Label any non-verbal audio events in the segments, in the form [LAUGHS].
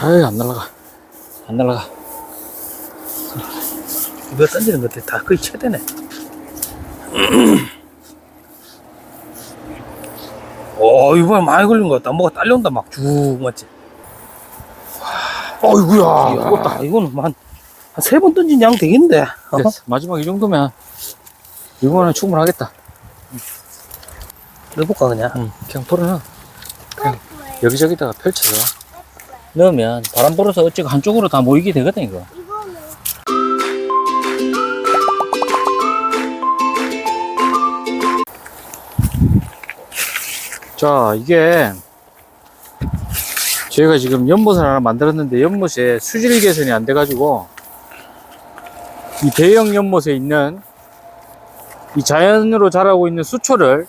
아이, 안 날라가. 안 날라가. 이거 던지는 것들 다 거의 최대네. [CLEARS THROAT] 오, 이번에 많이 걸린 것 같다. 뭐가 딸려온다, 막 쭉, 맞지? 어이구야. 이야, 이거는 뭐 한, 한 세 번 던진 양 되겠는데. 어? 됐어. 마지막 이 정도면 이거는 충분하겠다. 넣어볼까, 그냥? 응. 그냥 털어놔. 그냥 여기저기다가 펼쳐서 넣으면 바람 불어서 어찌가 한쪽으로 다 모이게 되거든, 이거. 자, 이게 저희가 지금 연못을 하나 만들었는데 연못에 수질 개선이 안 돼 가지고 이 대형 연못에 있는 이 자연으로 자라고 있는 수초를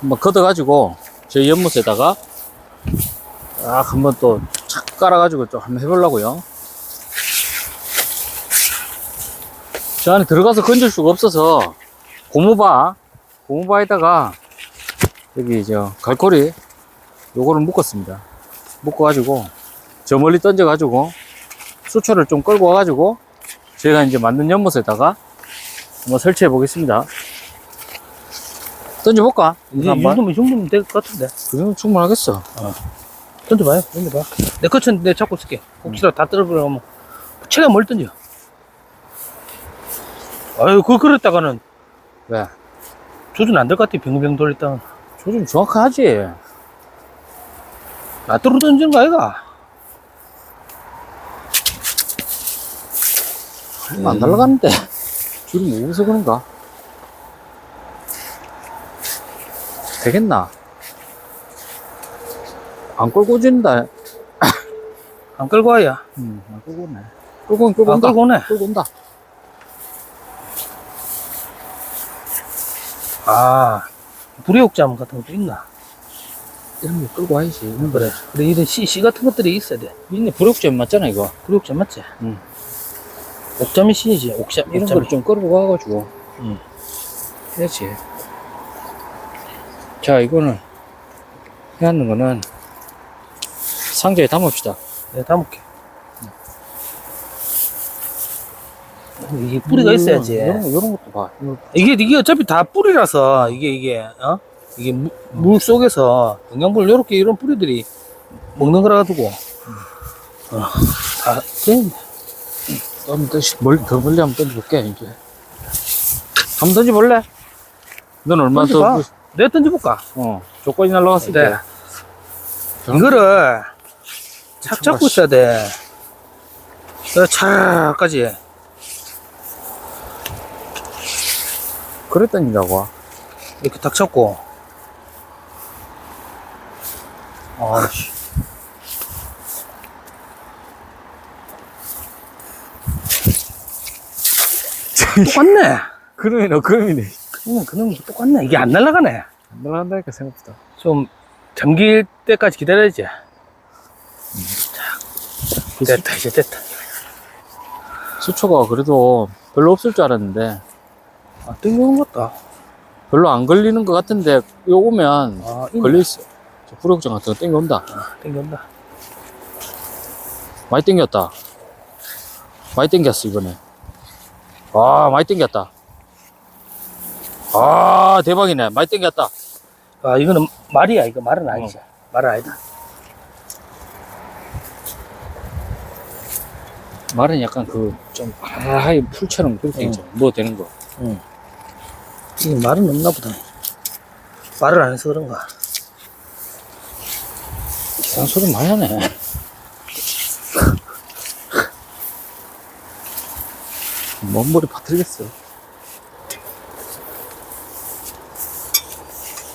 한번 걷어 가지고 저희 연못에다가 딱 한번 또 착 깔아가지고 좀 한번 해보려고요. 저 안에 들어가서 건질 수가 없어서 고무바, 고무바에다가 여기 저 갈고리 요거를 묶었습니다. 묶어가지고 저 멀리 던져가지고 수초를 좀 끌고 와가지고 저희가 이제 만든 연못에다가 한번 설치해 보겠습니다. 던져볼까? 이, 이 한번? 정도면, 이 정도면 될 것 같은데. 그러면 충분하겠어. 던져봐요, 던져봐. 내 거친 내 잡고 있을게. 혹시라도 다 떨어버리면, 체가 뭘 던져? 아유, 그걸 그랬다가는 왜? 조준 안 될 것 같아, 빙글빙글 돌렸다가. 조준 정확하지. 나 떨어 던지는 거 아이가? 안 날아가는데. 줄이 모여서 그런가? 되겠나? 안 끌고 준다. 안 끌고 와야. 음, 안 끌고 오네. 끌고 온, 끌고 안 온다. 끌고 오네. 끌고 온다. 아, 불의옥잠 같은 것도 있나? 이런 거 끌고 와야지. 이런 거. 그래. 그래, 이런 씨, 씨 같은 것들이 있어야 돼. 있네. 불옥점 맞잖아, 이거. 불의옥잠 맞지? 응. 옥잠이 신이지, 옥잠. 이런 옥잠이. 거를 좀 끌고 와가지고. 응. 해야지. 자, 이거는 해야 하는 거는 상자에 담읍시다. 내가 담을게. 이게 뿌리가 있어야지. 이런, 것도 봐. 이거 이게, 이게 어차피 다 뿌리라서, 이게, 이게, 어? 이게 무, 물 속에서 영양분을 이렇게 이런 뿌리들이 먹는 거라 가지고, 어, 다, 돼. 한번 더, 멀리, 더 멀리 한번 던져볼게, 이제. 한번 던져볼래? 넌 얼마 던져봐. 더, 내가 던져볼까? 어, 조건이 날라갔을 네. 때. 이거를 착 잡고 있어야 돼. 어, 착까지. 그래 던진다고. 이렇게 딱 잡고. 아씨. 똑같네. 그러면, 그냥 그놈 똑같네. 이게 안 날아가네. 안 날아간다니까, 생각보다. 좀 잠길 때까지 기다려야지. 됐다, 이제 됐다. 수초가 그래도 별로 없을 줄 알았는데, 아, 뜬금없는 것다. 별로 안 걸리는 것 같은데, 요 오면 아. 걸려있어. 저 불옥장 같은 거 땡겨온다. 아, 땡겨온다. 많이 땡겼다. 많이 땡겼어, 이번에. 아, 많이 땡겼다. 아, 대박이네. 많이 땡겼다. 아, 이거는 말이야. 이거 말은 아니지. 말은 아니다. 말은 약간 그, 좀, 하이 풀처럼 그렇게 응. 있잖아. 뭐 되는 거. 응. 이게 말은 없나 보다. 말을 안 해서 그런가. 이상한 소리 많이 하네. [LAUGHS] 먼 머리 파뜨리겠어.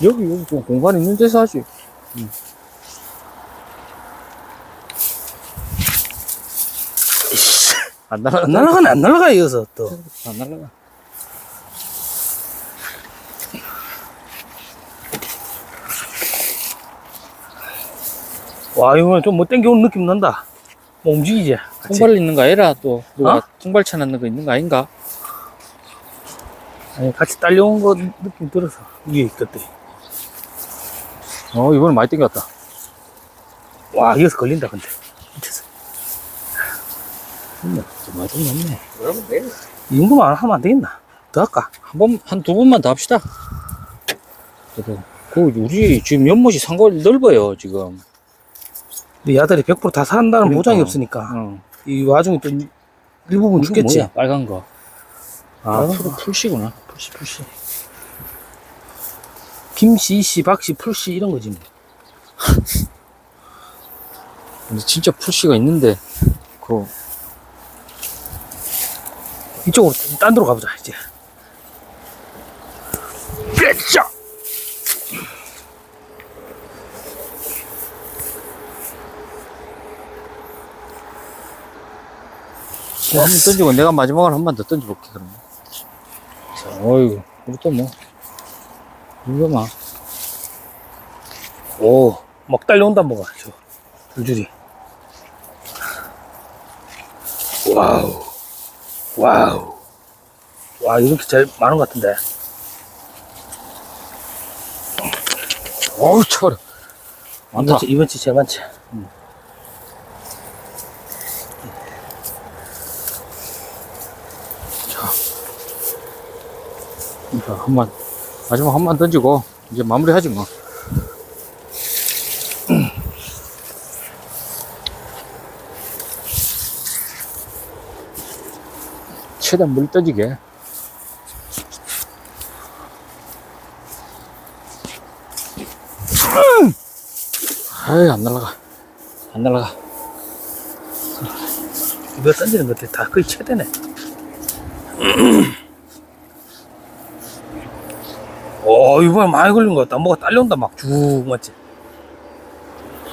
여기, 여기 좀 공간 있는 데서 하지. 안 날아가. 안 날아가네, 안 날아가, 이어서 또. 안 날아가. 와, 이거 좀못 땡겨오는 느낌 난다. 뭐 움직이지? 같이. 통발 있는 거 아니라 또 누가 어? 통발차 넣는 거 있는 거 아닌가? 아니, 같이 딸려온 거 느낌 들어서. 위에 있겠대. 어, 이번엔 많이 땡겼다. 와, 이어서 걸린다, 근데. 미쳤어. 맞아, 맞네. 그러면 돼. 이 정도만 하면 안 되겠나? 더 할까? 한 번, 한 두 번만 더 합시다. 그래도, 그, 우리 지금 연못이 상골 넓어요, 지금. 근데 야들이 100%다 산다는 그러니까. 보장이 없으니까. 응. 이 와중에 또 일부분 죽겠지. 뭐야, 빨간 거. 아, 빨간 풀, 거. 풀씨구나. 풀씨, 풀씨. 김씨, 씨, 박씨, 풀씨 이런 거지. 뭐. 근데 진짜 풀씨가 있는데, 그, 이쪽으로 딴 데로 가보자, 이제. 자! 뭐 한번 던지고 내가 마지막으로 한 번 더 던져볼게, 그러면. 자, 어이구, 또 뭐. 이거 막. 오, 막 딸려온다, 뭐가. 저, 줄줄이. 와우. 와우. 와, 이렇게 제일 많은 것 같은데. 어우, 차가려. 많다. 이번 치, 이번 치 제일 많지. 자, 한 번, 마지막 한 번 던지고, 이제 마무리 하지 뭐. 최대한 물 떠지게. 아이, 안 날라가. 안 날라가. 이거 던지는 것들 다 거의 최대네. 오, 이번에 많이 걸린 것 같다. 뭐가 딸려온다, 막 쭉, 맞지?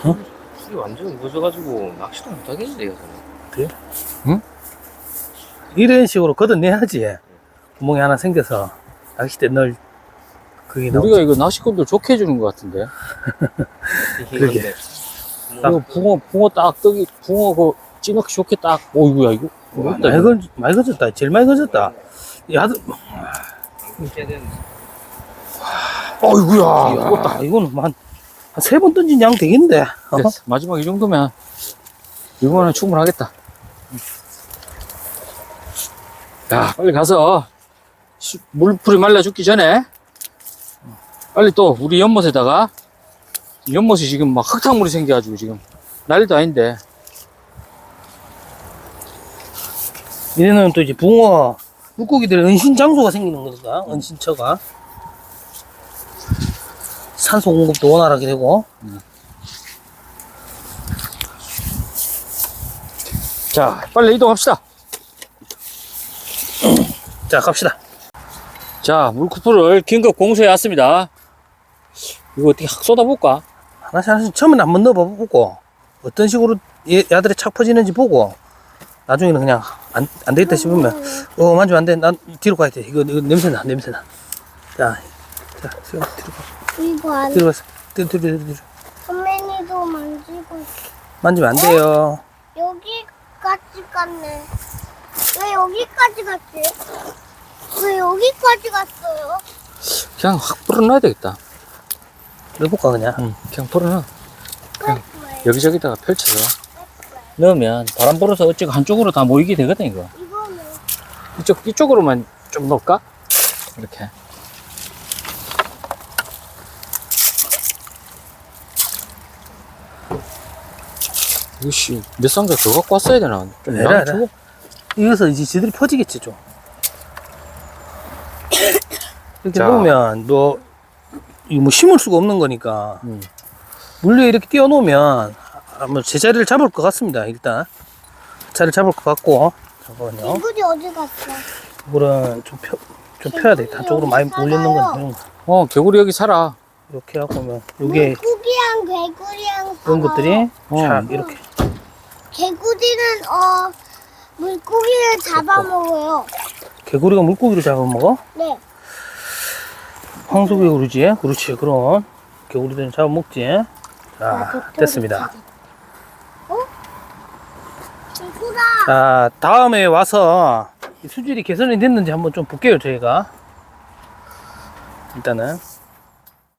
풀이 완전 무서가지고 낚시도 못하겠는데, 이거는. 이런 식으로 걷어내야지. 구멍이 하나 생겨서 낚싯대 넣을 그게 나오지. 우리가 이거 낚시꾼들 좋게 해주는 것 같은데. [LAUGHS] 그러게. 이거 붕어, 붕어 딱, 떡이, 붕어 그, 찌낚시 좋게 딱, 오이구야, 이거. 와, 많이. 걸, 많이 거졌다. 제일 많이 거졌다. 야들, 어이구야. 이야, 이거는 한, 한세 번 던진 양 되겠는데. 어? 마지막 이 정도면, 이거는 충분하겠다. 야, 빨리 가서, 수- 물풀이 말라 죽기 전에, 빨리 또, 우리 연못에다가, 연못이 지금 막 흙탕물이 생겨가지고 지금, 난리도 아닌데, 얘네는 또 이제 붕어, 물고기들의 은신 장소가 생기는 거니까, 은신처가. 산소 공급도 원활하게 되고. 자, 빨리 이동합시다. 자, 갑시다. 자, 물쿠프를 긴급 공수해 왔습니다. 이거 어떻게 확 쏟아볼까? 하나씩 하나씩 처음에는 한번 넣어보고, 어떤 식으로 얘, 야들이 착 퍼지는지 보고, 나중에는 그냥 안, 안 되겠다 싶으면, 어, 만지면 안 돼. 난 뒤로 가야 돼. 이거, 이거 냄새나, 냄새나. 자, 자, 수영 뒤로 가. 이거 안 뒤로 가서. 뒤로, 뒤로, 뒤로, 뒤로. 선배님도 만지고 있어. 만지면 안 돼요. 여기까지 갔네. 왜 여기까지 갔지? 왜 여기까지 갔어요? 그냥 확 풀어놔야 되겠다. 넣어볼까, 그냥. 응, 그냥 풀어놔. 왜? 여기저기다가 펼쳐서 넣으면 바람 불어서 어찌가 한쪽으로 다 모이게 되거든, 이거. 이거는 이쪽, 이쪽으로만 좀 넣을까? 이렇게. 이씨, 몇 상자 더 갖고 왔어야 되나? 좀 에라. 주고. 이어서 이제 지들이 퍼지겠지, 좀. 이렇게 자. 놓으면, 너, 이거 뭐 심을 수가 없는 거니까. 음. 물 위에 이렇게 띄워 놓으면, 아마 제자리를 잡을 것 같습니다, 일단. 자리를 잡을 것 같고. 잠깐만요. 이불이 어디 갔어? 이거는 좀 펴, 좀 펴야 돼. 한쪽으로 많이 몰리는 건 이런 거. 어, 개구리 여기 살아. 이렇게 하고 하면, 요게, 물고기랑 개구리랑 이런 살아요. 것들이, 어. 자, 이렇게. 개구리는 어 물고기를 잡아먹어요. 개구리가 물고기를 잡아먹어? 네. 황소개구리지? 그렇지, 그런. 개구리들은 잡아먹지. 자, 아, 됐습니다. 어? 자, 다음에 와서 이 수질이 개선이 됐는지 한번 좀 볼게요, 저희가. 일단은.